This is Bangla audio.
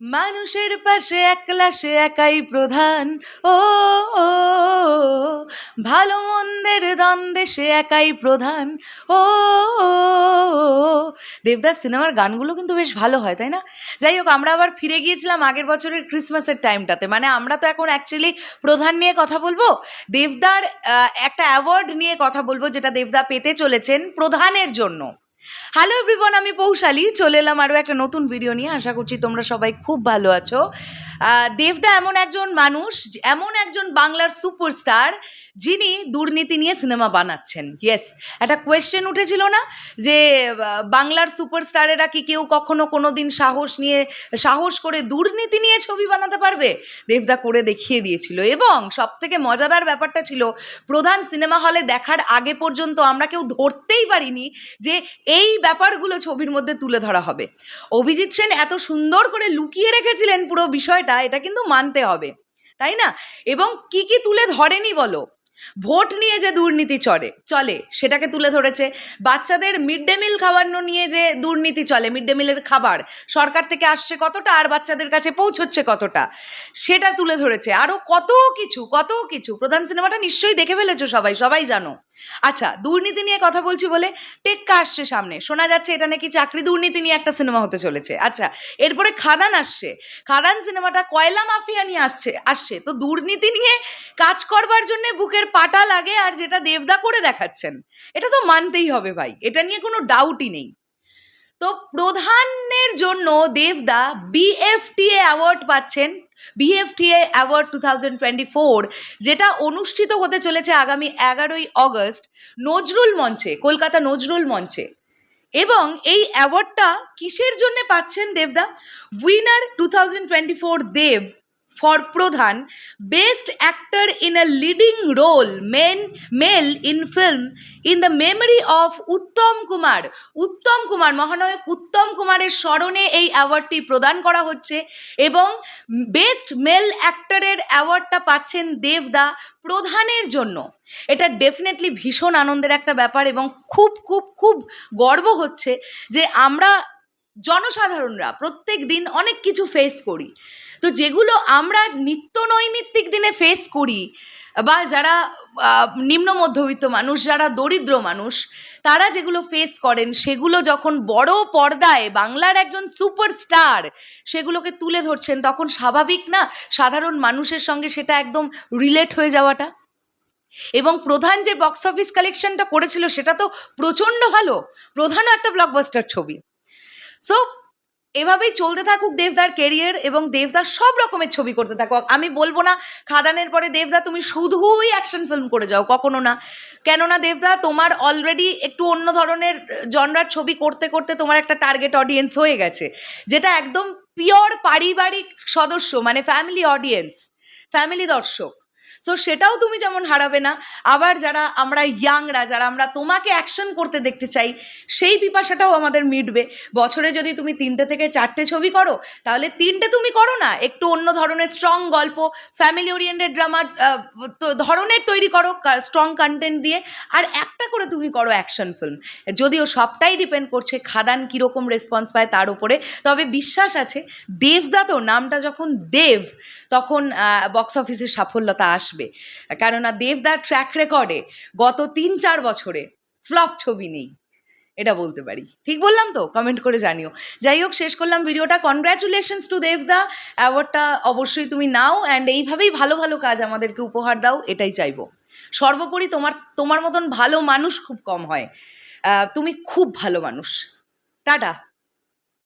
মানুষের পাশে একলা সে একাই প্রধান। ও ভালো মন্দের দ্বন্দ্বে সে একাই প্রধান। ও ও, দেবদাস সিনেমার গানগুলো কিন্তু বেশ ভালো হয় তাই না? যাই হোক আমরা আবার ফিরে গিয়েছিলাম আগের বছরের ক্রিসমাসের টাইমটাতে। মানে আমরা তো এখন অ্যাকচুয়ালি প্রধান নিয়ে কথা বলব। দেবদার একটা অ্যাওয়ার্ড নিয়ে কথা বলব যেটা দেবদা পেতে চলেছেন প্রধানের জন্য। হ্যালো এভরিওয়ান আমি পৌশালী। চলে এলাম আরও একটা নতুন ভিডিও নিয়ে। আশা করছি তোমরা সবাই খুব ভালো আছো। দেবদা এমন একজন মানুষ, এমন একজন বাংলার সুপারস্টার যিনি দুর্নীতি নিয়ে সিনেমা বানাচ্ছেন। ইয়েস একটা কোয়েশ্চেন উঠেছিল না যে বাংলার সুপারস্টারেরা কি কেউ কখনো কোনো দিন সাহস নিয়ে, সাহস করে দুর্নীতি নিয়ে ছবি বানাতে পারবে? দেবদা করে দেখিয়ে দিয়েছিল। এবং সব থেকে মজাদার ব্যাপারটা ছিল, প্রধান সিনেমা হলে দেখার আগে পর্যন্ত আমরা কেউ ধরতেই পারিনি যে এই ব্যাপারগুলো ছবির মধ্যে তুলে ধরা হবে। অভিজিৎ সেন এত সুন্দর করে লুকিয়ে রেখেছিলেন পুরো বিষয়টা, এটা কিন্তু মানতে হবে। তাই না? এবং কি কি তুলে ধরেনি বলো? ভোট নিয়ে যে দুর্নীতি চলে চলে, সেটাকে তুলে ধরেছে। বাচ্চাদের মিড ডে মিল খাওয়ানো নিয়ে যে দুর্নীতি চলে মিড ডে মিলের খাবার, সরকার থেকে আসছে কতটা আর বাচ্চাদের কাছে পৌঁছচ্ছে কতটা, সেটা তুলে ধরেছে। আরও কত কিছু কত কিছু, প্রধান সিনেমাটা নিশ্চয়ই দেখে ফেলেছো সবাই সবাই জানো। আচ্ছা দুর্নীতি নিয়ে কথা বলছি বলে টেক্কা আসছে সামনে, শোনা যাচ্ছে এটা নাকি চাকরি দুর্নীতি নিয়ে একটা সিনেমা হতে চলেছে। আচ্ছা এরপরে খাদান আসছে, খাদান সিনেমাটা কয়লা মাফিয়া নিয়ে আসছে আসছে। তো দুর্নীতি নিয়ে কাজ করবার জন্য বুকের পাটা লাগে আর যেটা দেবদা করে দেখাচ্ছেন। এটা তো মানতেই হবে ভাই, এটা নিয়ে কোনো ডাউটই নেই। তো প্রধানের জন্য দেবদা বিএফটিএ অ্যাওয়ার্ড পাচ্ছেন BFTA award two thousand twenty four যেটা অনুষ্ঠিত হতে চলেছে আগামী এগারোই অগস্ট নজরুল মঞ্চে, কলকাতা নজরুল মঞ্চে। এবং এই অ্যাওয়ার্ডটা কিসের জন্য পাচ্ছেন দেবদা? Winner two thousand twenty four Dev for প্রধান best actor in a leading role main male in film in the memory of Uttam Kumar Uttam Kumar মহানায়ক উত্তম কুমারের স্মরণে এই অ্যাওয়ার্ডটি প্রদান করা হচ্ছে এবং বেস্ট মেল অ্যাক্টরের অ্যাওয়ার্ডটা পাচ্ছেন দেবদা প্রধানের জন্য। এটা ডেফিনেটলি ভীষণ আনন্দের একটা ব্যাপার এবং খুব খুব খুব গর্ব হচ্ছে যে আমরা জনসাধারণরা প্রত্যেক দিন অনেক কিছু ফেস করি। তো যেগুলো আমরা নিত্য নৈমিত্তিক দিনে ফেস করি, বা যারা নিম্ন মধ্যবিত্ত মানুষ, যারা দরিদ্র মানুষ, তারা যেগুলো ফেস করেন, সেগুলো যখন বড় পর্দায় বাংলার একজন সুপারস্টার সেগুলোকে তুলে ধরছেন, তখন স্বাভাবিক না? সাধারণ মানুষের সঙ্গে সেটা একদম রিলেট হয়ে যাওয়াটা? এবং প্রধান যে বক্স অফিস কালেকশনটা করেছিল, সেটা তো প্রচণ্ড ভালো। প্রধানও একটা ব্লকবাস্টার ছবি। সো এভাবেই চলতে থাকুক দেবদার কেরিয়ার এবং দেবদার সব রকমের ছবি করতে থাকুক। আমি বলব না, খাদানের পরে দেবদা তুমি শুধুই অ্যাকশন ফিল্ম করে যাও, কখনো না। কেননা দেবদা তোমার অলরেডি একটু অন্য ধরনের জনরার ছবি করতে করতে তোমার একটা টার্গেট অডিয়েন্স হয়ে গেছে, যেটা একদম পিওর পারিবারিক সদস্য মানে ফ্যামিলি অডিয়েন্স ফ্যামিলি দর্শক। সো সেটাও তুমি যেমন হারাবে না, আবার যারা আমরা ইয়াংরা যারা আমরা তোমাকে অ্যাকশন করতে দেখতে চাই, সেই পিপাসাটাও আমাদের মিটবে। বছরে যদি তুমি তিনটে থেকে চারটে ছবি করো, তাহলে তিনটে তুমি করো না, একটু অন্য ধরনের স্ট্রং গল্প ফ্যামিলি ওরিয়েন্টেড ড্রামা ধরনের তৈরি করো স্ট্রং কন্টেন্ট দিয়ে, আর একটা করে তুমি করো অ্যাকশন ফিল্ম যদিও সবটাই ডিপেন্ড করছে খাদান কীরকম রেসপন্স পায় তার উপরে, তবে বিশ্বাস আছে, দেবদা তো নামটা যখন দেব, তখন বক্স অফিসে সাফল্যতা আসবে। কেননা দেবদার ট্র্যাক রেকর্ডে গত তিন চার বছরে ফ্লপ ছবি নেই। এটা বলতে পারি। ঠিক বললাম তো? কমেন্ট করে জানিও। যাই হোক, শেষ করলাম ভিডিওটা। কনগ্র্যাচুলেশনস টু দেবদা অ্যাওয়ার্ডটা অবশ্যই তুমি নাও অ্যান্ড এইভাবেই ভালো ভালো কাজ আমাদেরকে উপহার দাও, এটাই চাইব। সর্বোপরি তোমার তোমার মতন ভালো মানুষ খুব কম হয়। তুমি খুব ভালো মানুষ। টাটা।